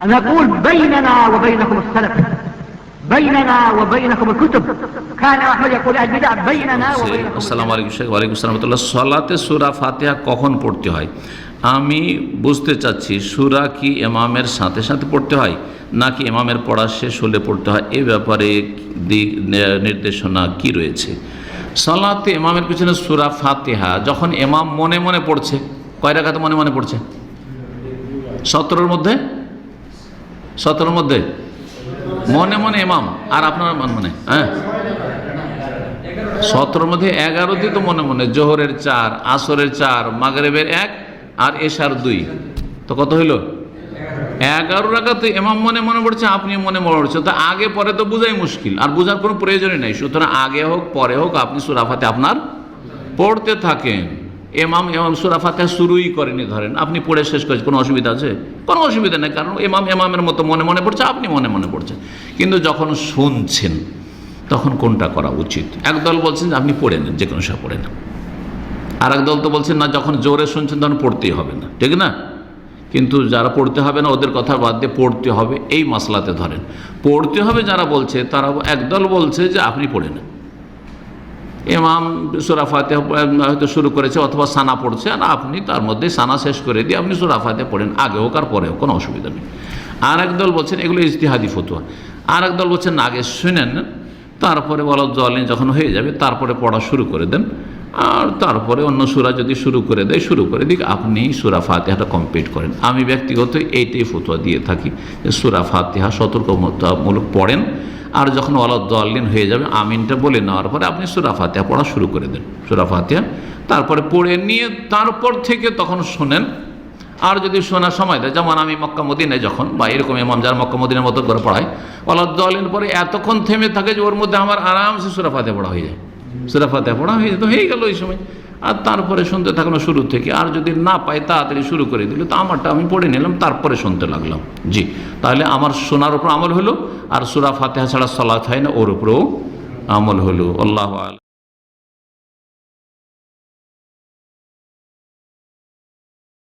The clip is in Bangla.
نقول بيننا وبينكم السلف بيننا وبينكم الكتب كان احمد يقول البدع بيننا وبينكم আসসালামু আলাইকুম শেখ ওয়ালাইকুম আসসালাম রহমতুল্লাহ সলাতে সুরা ফাতিহা কখন পড়তে হয় আমি বুঝতে চাচ্ছি সুরা কি এমামের সাথে সাথে পড়তে হয় নাকি এমামের পড়া শেষ হলে পড়তে হয় এ ব্যাপারে দিক নে- নির্দেশনা কি রয়েছে সলাতে এমামের পিছনে সুরা ফাতিহা যখন এমাম মনে মনে পড়ছে কয় রাখাতে মনে মনে পড়ছে সতেরোর মধ্যে সতেরোর মধ্যে? মনে মনে এমাম আর আপনার মনে মনে হ্যাঁ? সতেরোর মধ্যে এগারোতে তো মনে মনে, জোহরের চার, আসরের চার, মাগরেবের এক আর এশার দুই। তো কত হইল? এগারো রাখাতে এমাম মনে মনে পড়ছে, আপনি মনে মনে পড়ছে। তো আগে, পরে তো বোঝাই মুশকিল। আর বোঝার কোনো প্রয়োজনই নেই। সুতরাং আগে হোক, পরে হোক, আপনি সুরাফাতে আপনার পড়তে থাকেন। এমাম এমাম সুরা সুরাফাতে শুরুই করেনি, ধরেন। আপনি পড়ে শেষ করেছেন, কোনো অসুবিধা আছে? কোনো অসুবিধা নেই, কারণ এমাম এমামের মতো মনে মনে পড়ছে, আপনি মনে মনে পড়ছেন। কিন্তু যখন শুনছেন, তখন কোনটা করা উচিত? একদল বলছেন আপনি পড়ে নেন যে কোনো সময় পড়ে নেন। আর দল তো বলছেন, না, যখন জোরে শুনছেন, তখন পড়তেই হবে না। ঠিক না? কিন্তু যারা পড়তে হবে না, ওদের কথা বাদ দিয়ে পড়তে হবে। এই মশলাতে ধরেন, পড়তে হবে যারা বলছে, তারা একদল বলছে যে আপনি পড়ে নেন। এমাম সুরাফাতে হয়তো শুরু করেছে অথবা সানা পড়ছে, আর আপনি তার মধ্যে সানা শেষ করে দিয়ে আপনি সুরাফাতে পড়েন, আগে হোক আর পরে হোক, কোনো অসুবিধা নেই। আর একদল বলছেন, এগুলো ইজতিহাদি ফতুয়া। আর একদল বলছেন আগে শুনেন, তারপরে বলা জলেন যখন হয়ে যাবে, তারপরে পড়া শুরু করে দেন। আর তারপরে অন্য সুরা যদি শুরু করে দেয়, শুরু করে দিক, আপনি সুরা ফাতেহাটা কমপ্লিট করেন। আমি ব্যক্তিগত এইটাই ফতুয়া দিয়ে থাকি, যে সুরা ফাতেহা সতর্কমূলক পড়েন। আর যখন ওয়ালাদ্দিন হয়ে যাবে, আমিনটা বলে নেওয়ার পরে আপনি সুরাফাতিয়া পড়া শুরু করে দেন। সুরাফাতিয়া তারপরে পড়ে নিয়ে তারপর থেকে তখন শোনেন। আর যদি শোনার সময় দেয়, যেমন আমি মক্কা মদিনায় যখন, বা এরকম ইমাম যার মক্কা মদিনার মতো করে পড়াই ওয়ালাদ্দিন পরে এতক্ষণ থেমে থাকে যে ওর মধ্যে আমার আরামসে সুরা ফাতেহা পড়া হয়ে যায়। সুরা ফাতেহা পড়া হয়ে যেত হয়ে গেল ওই সময়। আর তারপরে শুনতে থাকল শুরু থেকে। আর যদি না পাই, তাড়াতাড়ি শুরু করে দিল। তো আমারটা আমি পড়ে নিলাম, তারপরে শুনতে লাগলাম। জি, তাহলে আমার শোনার উপর আমল হলো, আর সুরা ফাতেহা ছাড়া সলাৎ হয় না, ওর উপরেও আমল হলো। আল্লাহ আল